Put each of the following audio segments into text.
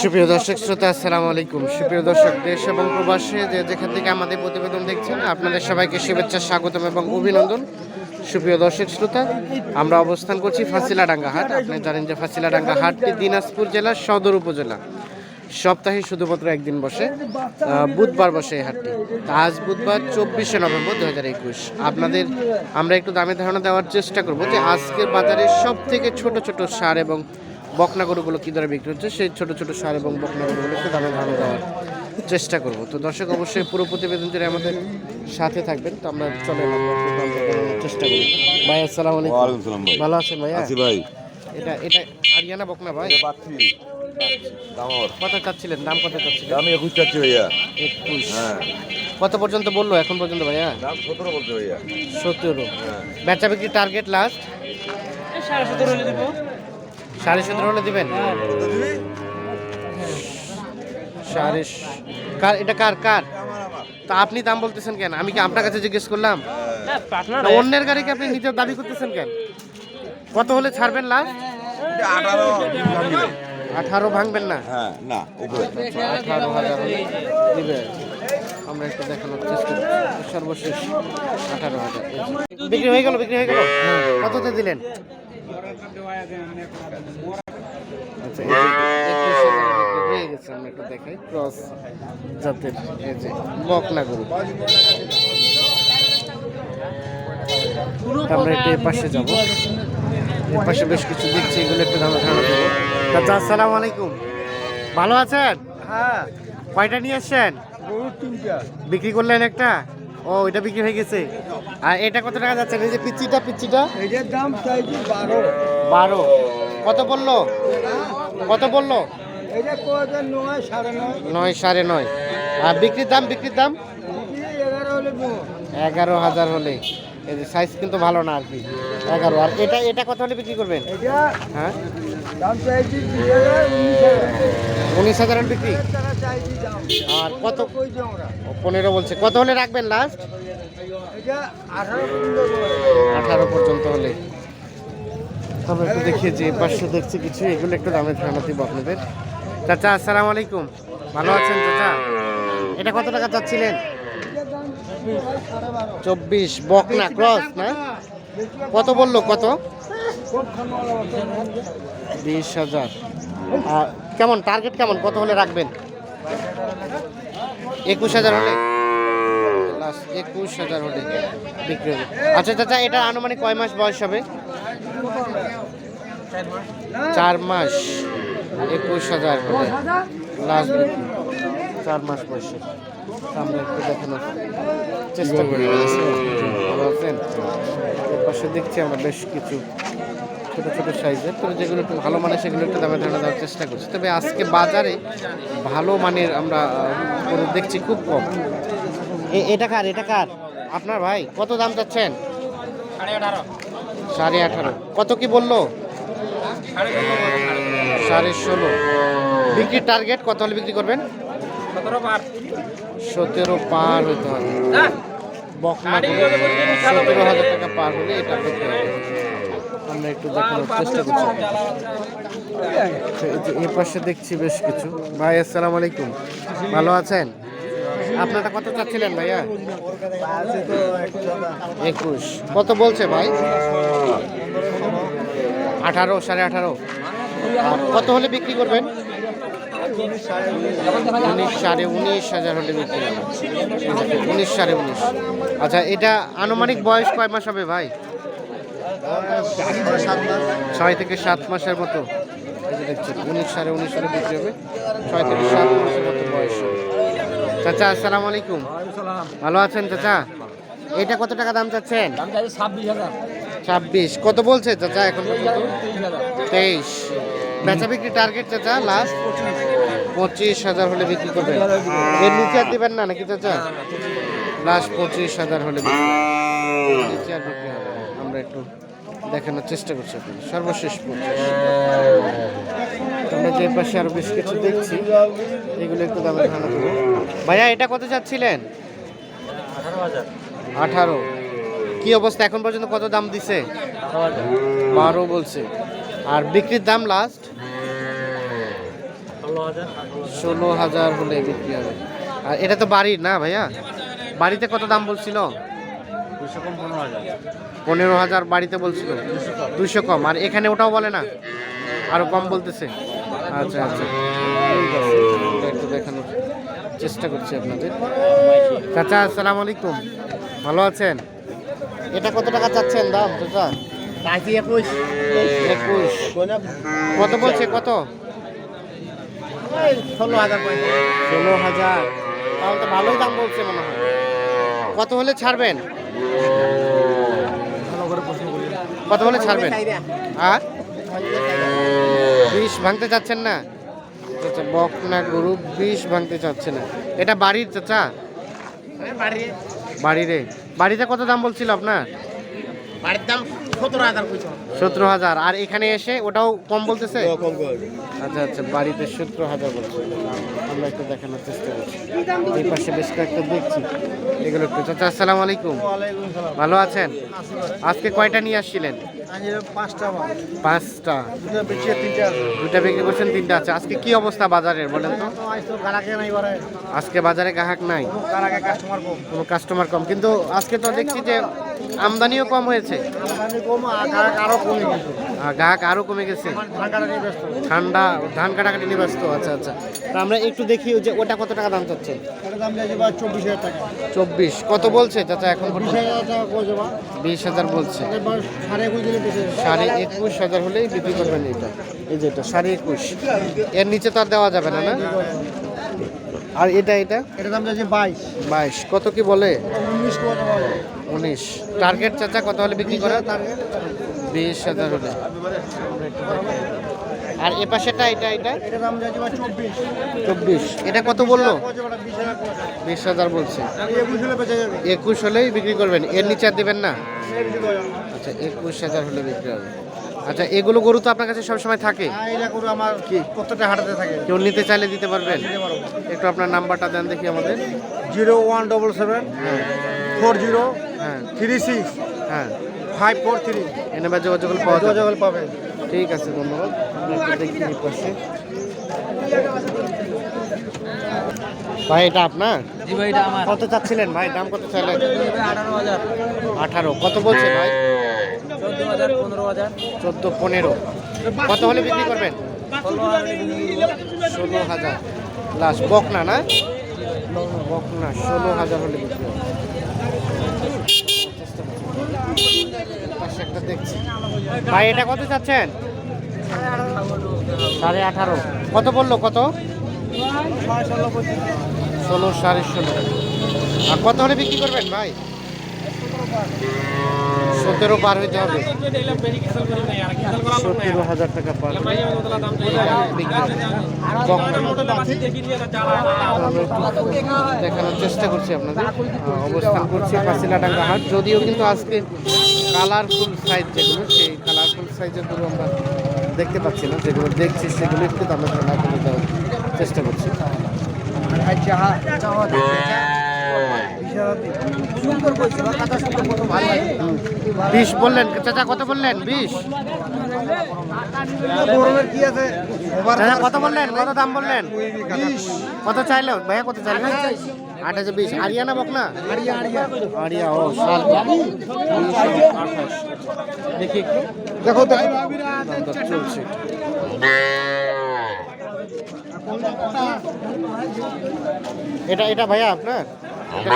সুপ্রিয় দর্শক, শ্রোতা, আসসালামু আলাইকুম। সুপ্রিয় দর্শক, দেশ এবং প্রবাসে যে যেখান থেকে আমাদের প্রতিবেদন দেখছেন, আপনাদের সবাইকে শুভেচ্ছা, স্বাগতম এবং অভিনন্দন। সুপ্রিয় দর্শক, শ্রোতা, আমরা অবস্থান করছি ফাঁসিলাডাঙ্গা হাট। আপনি জানেন যে ফাঁসিলাডাঙ্গা হাটটি দিনাজপুর জেলার সদর উপজেলা। সপ্তাহে শুধুমাত্র একদিন বসে বুধবার বসে এই হাটটি। আজ বুধবার, চব্বিশে নভেম্বর দু হাজার একুশ। আপনাদের আমরা একটু দামে ধারণা দেওয়ার চেষ্টা করব যে আজকের বাজারে সব থেকে ছোট ছোট সার এবং বকনা গরুগুলো কী দরে বিক্রি হচ্ছে সেই ছোটো ছোটো সার এবং বকনা গরুগুলো একটু দামে ধারণা দেওয়ার চেষ্টা করব। তো দর্শক অবশ্যই পুরো প্রতিবেদন জুড়ে আমাদের সাথে থাকবেন। তো আমরা চলে চেষ্টা করি। ভাই আসসালামু আলাইকুম। সালাম ভাই। ভালো আছেন ভাইয়া? আছি ভাই। এটা এটা আরিয়ানা বকনা ভাই? পাচ্ছি দামর কত চাচ্ছিলেন? দাম কত চাচ্ছিলেন? দাম একুশ চাচ্ছি ভাইয়া। একুশ। হ্যাঁ। কত পর্যন্ত বলল এখন পর্যন্ত ভাইয়া? সতেরো বলছে ভাইয়া। সতেরো। হ্যাঁ। বেচা বিক্রি টার্গেট লাস্ট সাড়ে সতেরো হলে দিবেন? সাড়ে কার এটা কার কার? তা আপনি দাম বলতেছেন কেন? আমি কি আপনার কাছে জিজ্ঞেস করলাম? অন্যের গাড়িকে আপনি নিজের দাবি করতেছেন কেন? কত হলে ছাড়বেন লাস্ট? আঠারো ভাঙবেন না? হ্যাঁ না আঠারো হাজার দিবে আমরা একটু দেখানোর চেষ্টা সর্বশেষ আঠারো হাজার। বিক্রি হয়ে গেল বিক্রি হয়ে গেল? কততে দিলেন? আচ্ছা এই যে একুশ হাজার বিক্রি হয়ে গেছে আমরা একটু দেখাই। ক্রস জাতের এই যে বকনা গরু। আমরা একটু এ পাশে যাব। বেশ কিছু দেখছি এগুলো একটু দামে ধারণা দেবো। চাচা আসসালামু আলাইকুম। ভালো আছেন? হ্যাঁ। কয়টা নিয়ে আসছেন? তিনটা। বিক্রি করলেন একটা? ও এটা বিক্রি হয়ে গেছে। আর এটা কত টাকা যাচ্ছে? এই যে পিচ্চিটা পিচ্চিটা। এটার দাম চাইছি বারো। বারো। কত বলল? কত বলল? নয় সাড়ে নয়। আর বিক্রির দাম বিক্রির দাম? এগারো হাজার হলে। এই যে সাইজ কিন্তু ভালো না আর কি। এগারো। আর এটা এটা কত হলে বিক্রি করবেন? এটা হ্যাঁ? উনিশ হাজার। বিক্রি? আর কত পনেরো বলছে। কত হলে রাখবেন লাস্ট আঠারো পর্যন্ত হলে। আমরা একটু দেখিয়ে যে পাশে দেখছি কিছু এগুলো একটু দামে ধারণা দিব আপনাদের। চাচা আসসালামু আলাইকুম। ভালো আছেন চাচা? এটা কত টাকা চাচ্ছিলেন? চব্বিশ বকনা ক্রস না? কত বলল কত। বিশ হাজার। আর কেমন টার্গেট কেমন? কত হলে রাখবেন? একুশ হাজার হলে। একুশ হাজার হলে বিক্রি হবে। আচ্ছা চাচা, এটা আনুমানিক কয় মাস বয়স হবে? চার মাস। একুশ হাজার হলে লাস্ট চার মাস বয়সে আমরা একটু দেখানোর চেষ্টা করি ভালো পাশে দেখছি আমরা বেশ কিছু ছোট ছোট সাইজের তবে যেগুলো একটু ভালো মানের সেগুলো একটু দামে ধারণা দেওয়ার চেষ্টা করছি। তবে আজকে বাজারে ভালো মানের আমরা দেখছি খুব কম। এটা কার এটা কার? আপনার ভাই কত দাম চাচ্ছেন? সাড়ে আঠারো। কত কি বলল? সাড়ে ষোলো। বিক্রির টার্গেট কত হলে বিক্রি করবেন? সতেরো পার। হতে হবে। বকনা সতেরো হাজার টাকা পার হলে এটা বিক্রি হবে। আমরা একটু দেখানোর চেষ্টা করছি। এ পাশে দেখছি বেশ কিছু। ভাই, আসসালাম আলাইকুম। ভালো আছেন? আপনারটা কত চাচ্ছিলেন ভাইয়া? একুশ। কত বলছে ভাই? আঠারো, সাড়ে আঠারো। কত হলে বিক্রি করবেন? উনিশ সাড়ে উনিশ, হাজার হলে বিক্রি হবে। উনিশ সাড়ে উনিশ। আচ্ছা এটা আনুমানিক বয়স কয় মাস হবে ভাই? ছয় থেকে সাত মাসের মতো। দেখছেন উনিশ সাড়ে উনিশ হলে বিক্রি হবে। ছয় থেকে সাত মাসের মতো বয়স। চাচা আসসালামু আলাইকুম। ভালো আছেন চাচা? এটা কত টাকা দাম চাচ্ছেন? ছাব্বিশ কত বলছে চাচা এখন তেইশ বেচা বিক্রি টার্গেট চাচা লাস্ট পঁচিশ হাজার হলে বিক্রি করবেন। এর নিচে আর দিবেন না নাকি চাচা? লাস্ট পঁচিশ হাজার হলে বিক্রি। নিচে আর বিক্রি হবে আমরা একটু দেখানোর চেষ্টা করছি আপনাদের। সর্বশেষ আমরা যে পাশে আরও বেশ কিছু দেখছি, এগুলো একটু দামে ধারণা দেবো। ভাইয়া, এটা কত চাচ্ছিলেন? আঠারো। কি অবস্থা? এখন পর্যন্ত কত দাম দিছে? বারো বলছে। আর বিক্রির দাম লাস্ট ষোলো হাজার হলে বিক্রি হবে। আর এটা তো বাড়ির না ভাইয়া? বাড়িতে কত দাম বলছিল? পনেরো হাজার। বাড়িতে বলছিল? দুশো কম। আর এখানে ওটাও বলে না? আরও কম বলতেছে? আচ্ছা আচ্ছা। একটু দেখানোর চেষ্টা করছি আপনাদের। চাচা আসসালামু আলাইকুম। ভালো আছেন? এটা কত টাকা চাচ্ছেন দাম চাচা? একুশ। কত বলছে কত? ষোলো হাজার ষোলো হাজার। তাহলে তো ভালোই দাম বলছে মনে হয়। কত হলে ছাড়বেন? কত হলে ছাড়বেন? আর? বিষ ভাঙতে চাচ্ছেন না? আচ্ছা বক না গরু বিষ ভাঙতে চাচ্ছে না। এটা বাড়ির চাচা? বাড়িরে। বাড়িতে কত দাম বলছিল আপনার? বাড়ির দাম সতেরো হাজার পয়সা সতেরো হাজার। আর এখানে এসে ওটাও কম বলতেছে? আচ্ছা আচ্ছা বাড়িতে সতেরো হাজার বলছে। আমরা একটু দেখানোর চেষ্টা করছি। এই পাশে বেশ কয়েকটা দেখছি। এগুলো একটু। চাচা আসসালামু আলাইকুম। ভালো আছেন? আজকে কয়টা নিয়ে আসছিলেন? পাঁচটা দুটো বেশি তিনটে আছে। দুটা বিক্রি করছেন তিনটা আছে। আজকে কি অবস্থা বাজারের বলেন তো? আজকে বাজারে গ্রাহক নাই? কোনো কাস্টমার কম। কিন্তু আজকে তো দেখছি যে আমদানিও কম হয়েছে? কম আরও কমে গেছে। আরও কমে ঠান্ডা ধান কাটাকাটি নিয়ে ব্যস্ত আচ্ছা আচ্ছা। তা আমরা একটু দেখি যে ওটা কত টাকা দাম বা চব্বিশ কত বলছে চাচা এখন বিশ হাজার বলছে সাড়ে একুশ হাজার হলেই বিক্রি করবেন এটা। এই যে এটা সাড়ে একুশ। এর নিচে তো আর দেওয়া যাবে না না? আর এটা এটা? এটার দাম দিয়েছে বাইশ। বাইশ। কত কি বলে? উনিশ উনিশ। টার্গেট চাচা কত হলে বিক্রি করা টার্গেট। বিশ হাজার হলে। আর এ পাশেটা এটা এটা? চব্বিশ। এটা কত বলল? বিশ হাজার বলছে। একুশ যাবে। একুশ হলেই বিক্রি করবেন। এর নিচে দেবেন না। আচ্ছা একুশ হাজার হলে বিক্রি হবে। আচ্ছা এগুলো গরু তো আপনার কাছে সবসময় থাকে? হ্যাঁ এটা করে আমার কি প্রত্যেকটা হাটাতে থাকে। কেউ নিতে চাইলে দিতে পারবেন? দিতে পারব। একটু আপনার নাম্বারটা দেন দেখি আমাদের। জিরো ওয়ান ডবল সেভেন হ্যাঁ। ফোর জিরো হ্যাঁ। থ্রি সিক্স হ্যাঁ। Five four three. এনে বা যোগাযোগ করলে পাওয়া যাবে। যোগাযোগ পাবে ঠিক আছে ধন্যবাদ। দেখি পাশে। ভাই এটা আপনার? জি ভাই এটা আমার। কত চাচ্ছিলেন ভাই? দাম কত চাইলেন? আঠারো। কত বলছে ভাই? চোদ্দ হাজার পনেরো হাজার চোদ্দ পনেরো। কত হলে বিক্রি করবেন? ষোলো হাজার। লাস্ট বকনা না? বকনা ষোলো হাজার হলে বিক্রি একটা দেখছি। ভাই এটা কত চাচ্ছেন? সাড়ে আঠারো। কত বলল কত? ষোলো সাড়ে ষোলো। আর কত হলে বিক্রি করবেন ভাই? সতেরো পার হইতে হবে। সতেরো হাজার টাকা পার দেখানোর চেষ্টা করছি আপনাদের। অবস্থান করছি পাঁচিলাডাঙ্গা হাট। যদিও কিন্তু আজকে কালারফুল সাইজ যেগুলো, সেই কালারফুল সাইজের গরু আমরা দেখতে পাচ্ছি না। যেগুলো দেখছি, সেগুলো একটু দামে দেওয়ার চেষ্টা করছি। বিশ বললেন চাচা কত বললেন? বিশ। কি আছে চাচা কত বললেন? কত দাম বললেন? কত চাইলো? ভাইয়া কত চাইলেন আট হাজার বিশ। আরিয়ানা বকনা? আরিয়া ও সাল। দেখি একটু। দেখো চলছে এটা এটা ভাইয়া আপনার। কত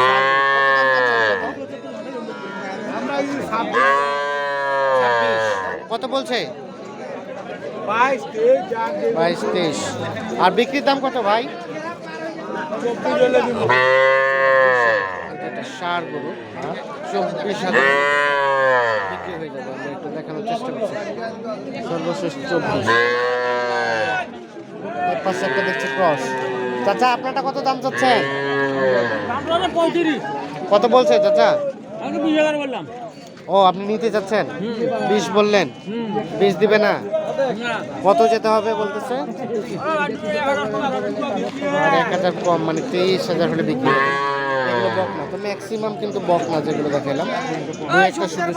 কত? বলছে? বাইশ তেইশ আর বিক্রির দাম কত ভাই? সার গরু চব্বিশ হাজার। বিক্রি হয়ে যাবে আমরা একটু দেখানোর চেষ্টা করছি। সর্বশেষ চব্বিশ। পাশে একটা দেখছি ক্রস। চাচা আপনারটা কত দাম চাচ্ছেন? কত বলছে চাচা? বললাম। ও আপনি নিতে চাচ্ছেন? বিশ বললেন। বিশ দিবে না? কত যেতে হবে বলতেছে? এক হাজার কম মানে তেইশ হাজার হলে বিক্রি হবে। এগুলো বকনা তো ম্যাক্সিমাম কিন্তু বকনা যেগুলো দেখালাম একটা শুধু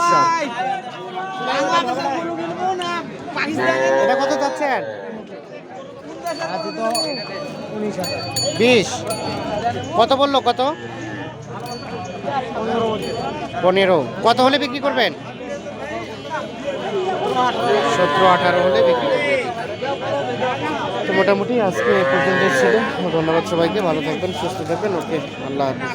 এটা কত হাজার বিশ। কত বলল, কত? পনেরো। কত হলে বিক্রি করবেন? সতেরো, আঠারো হলে বিক্রি তো মোটামুটি আজকে পর্যন্ত ছিল। ধন্যবাদ সবাইকে। ভালো থাকবেন, সুস্থ থাকবেন। ওকে, আল্লাহ হাফিজ।